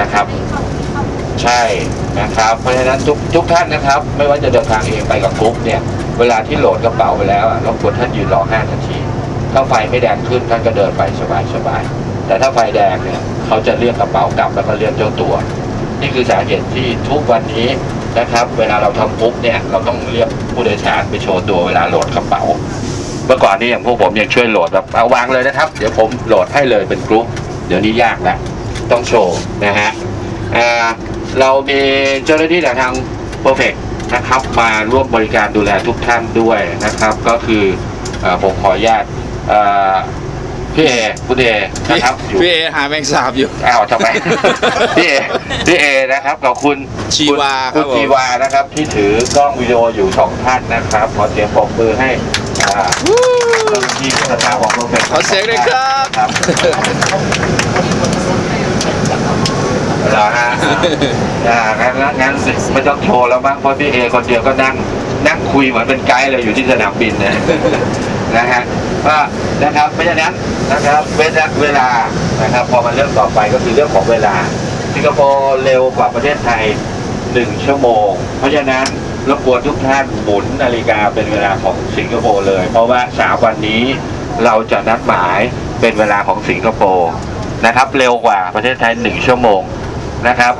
นะครับ ใช่นะครับ เพราะฉะนั้นทุกทุกท่านนะครับ ไม่ว่าจะเดินทางเองไปกับกรุ๊ปเนี่ย เวลาที่โหลดกระเป๋าไปแล้วอะรบกวนท่านยืนรอ5นาที ถ้าไฟไม่แดงขึ้นท่านก็เดินไปสบายสบายๆแต่ถ้าไฟแดงเนี่ยเขาจะเรียกกระเป๋ากลับแล้วก็เรียกเจ้าตัว นี่คือสาเหตุที่ทุกวันนี้นะครับ เวลาเราทำปุ๊บเนี่ยเราต้องเรียกผู้โดยสารไปโชว์ตัวเวลาโหลดกระเป๋า เมื่อก่อนนี่อย่างพวกผมยังช่วยโหลดแบบเอาวางเลยนะครับ เดี๋ยวผมโหลดให้เลยเป็นกรุ๊ปเดี๋ยวนี้ยากแล้ว ต้องโชว์นะฮะอ่าเรามีเจ้าหน้าที่จากทาง Perfect นะครับมาร่วมบริการดูแลทุกท่านด้วยนะครับ ก็คือเอ่อผมขออนุญาตเอ่อพี่เอคุณเอนะครับอยู่พี่เอหาแมงสาบอยู่อ้าวทำไมพี่เอพี่เอนะครับกับคุณชีวาคุณครับผมชีวานะครับ ที่ถือกล้องวิดีโออยู่สองท่านนะครับขอเสียงปรบมือให้อ่าเจ้าหน้าที่สตาฟของโปรเฟสขอเสียงด้วยครับ ครับเหร อ่างั้นงั้นงั้นไม่ต้องโชว์แล้วมั้งเพราะพี่เอคนเดียวก็นั่งนั่งคุยเหมือนเป็นไกด์เลยอยู่ที่สนามบินนะนะฮะก็นะครับเพราะฉะนั้นนะครับเวลาเวลานะครับ พอมาเรื่องต่อไปก็คือเรื่องของเวลาสิงคโปร์เร็วกว่าประเทศไทยหนึ่งชั่วโมง เพราะฉะนั้นรบกวนทุกท่านหมุนนาฬิกาเป็นเวลาของสิงคโปร์เลย เพราะว่าสามวันนี้เราจะนัดหมายเป็นเวลาของสิงคโปร์นะครับ เร็วกว่าประเทศไทยหนึ่งชั่วโมง นะครับ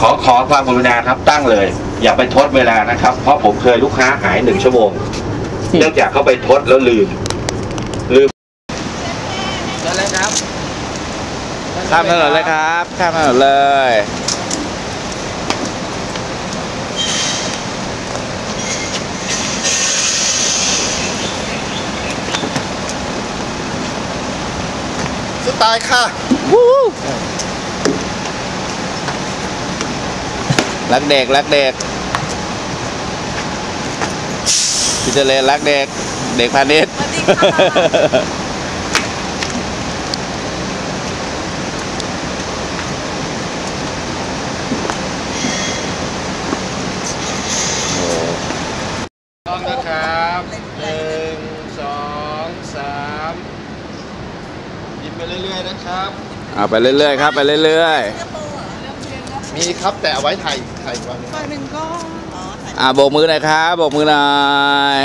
ขอขอความกรุณาครับตั้งเลย อย่าไปทดเวลานะครับ เพราะผมเคยลูกค้าหายหนึ่งชั่วโมง เนื่องจากเขาไปทดแล้วลืม ลืมเชิญเลยครับข้ามถนนเลยครับข้ามถนนเลยสไตล์ค่ะ รักเด็ก รักเด็กพี่เจริญรักเด็ก เด็กพาณิชย์ต้องนะครับหนึ่งสองสามยิ้มไปเรื่อยๆนะครับ เอาไปเรื่อยๆครับ ไปเรื่อย มีครับแต่เอาไว้ถ่ายถ่ายวันฝั่งหนึ่งก็ๆอ่าโบกมือหน่อยครับโบกมือหน่อย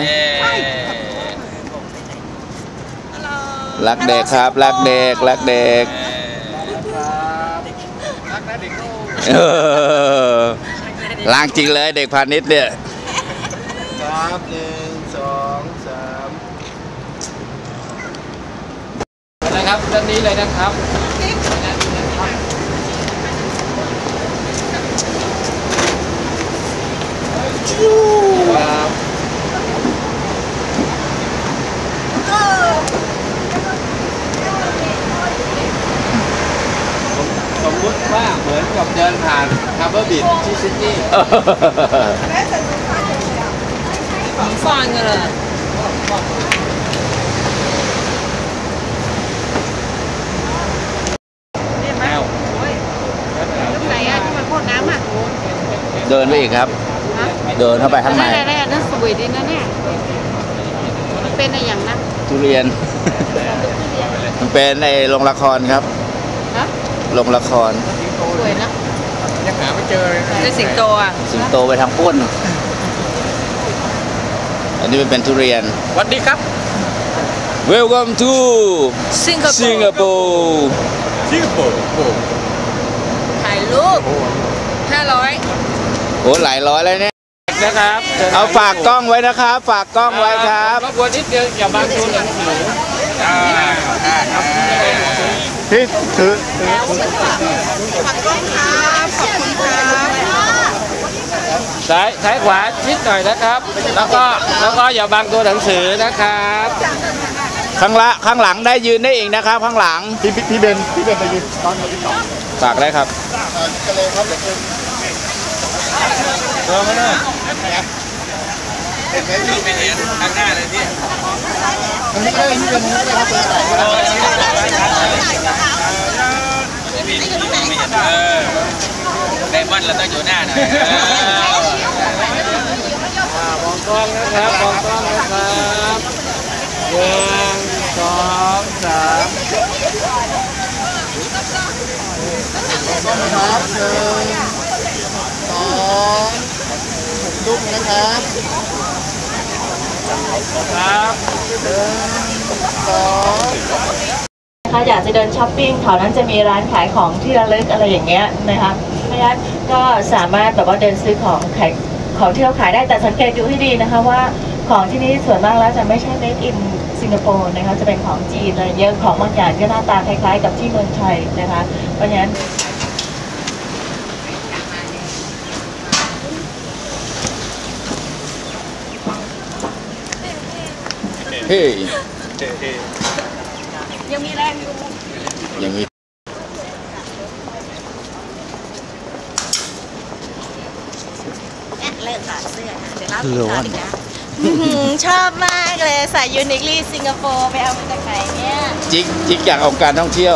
รักเด็กครับ รักเด็ก รักเด็กเออล้างจริงเลยเด็กพาณิชย์เนี่ย ครับหนึ่งสองสามนะครับด้านนี้เลยนะครับสมมุติว่าเหมือนกับเดินผ่านฮาร์เบอร์บีชที่ซิดนีย์ 放一个了。เห็นไหมโอ้ยตรงไหนอะที่มันพ่นน้ำอะ เดินไปอีกครับ ฮะ เดินเข้าไปข้างใน นั่นแหละนั่นแหละนั่นสวยดีนะเนี่ย มันเป็นอะไรอย่างนั้น ทุเรียน มันเป็นในโรงละครครับ ฮะโรงละคร สวยนะยังหาไม่เจอได้สิงโตอะสิงโตไปทางก้น อันนี้มันเป็นทุเรียน สวัสดีครับ Welcome to สิงคโปร์ Singapore สิงคโปร์ถ่ายรูปห้าร้อยโอ้หลายร้อยเลยเนี่ย นะครับเอาฝากกล้องไว้นะครับ ฝากกล้องไว้ครับ รบกวนนิดเดียวอย่าบังตัวหนังสือ พี่ถือฝากกล้องครับขอบคุณครับซ้ายซ้ายขวาชิดหน่อยนะครับ แล้วก็แล้วก็อย่าบังตัวหนังสือนะครับ ข้างละข้างหลังได้ยืนได้อีกนะครับ ข้างหลังพี่พี่พี่เบนพี่เบนไปยืนตอนที่สองฝากได้ครับอ่ากันเลยครับเดี๋ยวคุณเดินมาหน่อยเห็นไหมพี่ข้างหน้าเลยพี่ อันนี้ก็ได้พี่เบนนี่นะครับเบอร์ไหนก็ได้เออไดมอนด์เราต้องอยู่หน้าหน่อยมองกล้องนะครับมองกล้องนะครับหนึ่งสองสามกล้องนะครับ ครับครับสองนะอยากจะเดินช้อปปิ้งแถวนั้นจะมีร้านขายของที่ระลึกอะไรอย่างเงี้ยนะคะเพราะฉะนั้นก็สามารถแบบว่าเดินซื้อของขายของที่เขาขายได้แต่สังเกตดูให้ดีนะคะว่าของที่นี่ส่วนมากแล้วจะไม่ใช่ made in สิงคโปร์นะคะจะเป็นของจีนอะไรเยอะของบางอย่างก็หน้าตาคล้ายๆ กับที่เมืองไทยนะคะเพราะฉะนั้น เฮ้ยยังมีแรงอยู่ยังมีเลิกใส่เสื้อนะเดี๋ยวเล่าถึงข่าวอีกนะอื้อหือชอบมากเลยใส่ยูนิคลีสิงคโปร์ไปเอามาจากไหนเนี่ย จิ๊กจิ๊กอยากเอาการท่องเที่ยว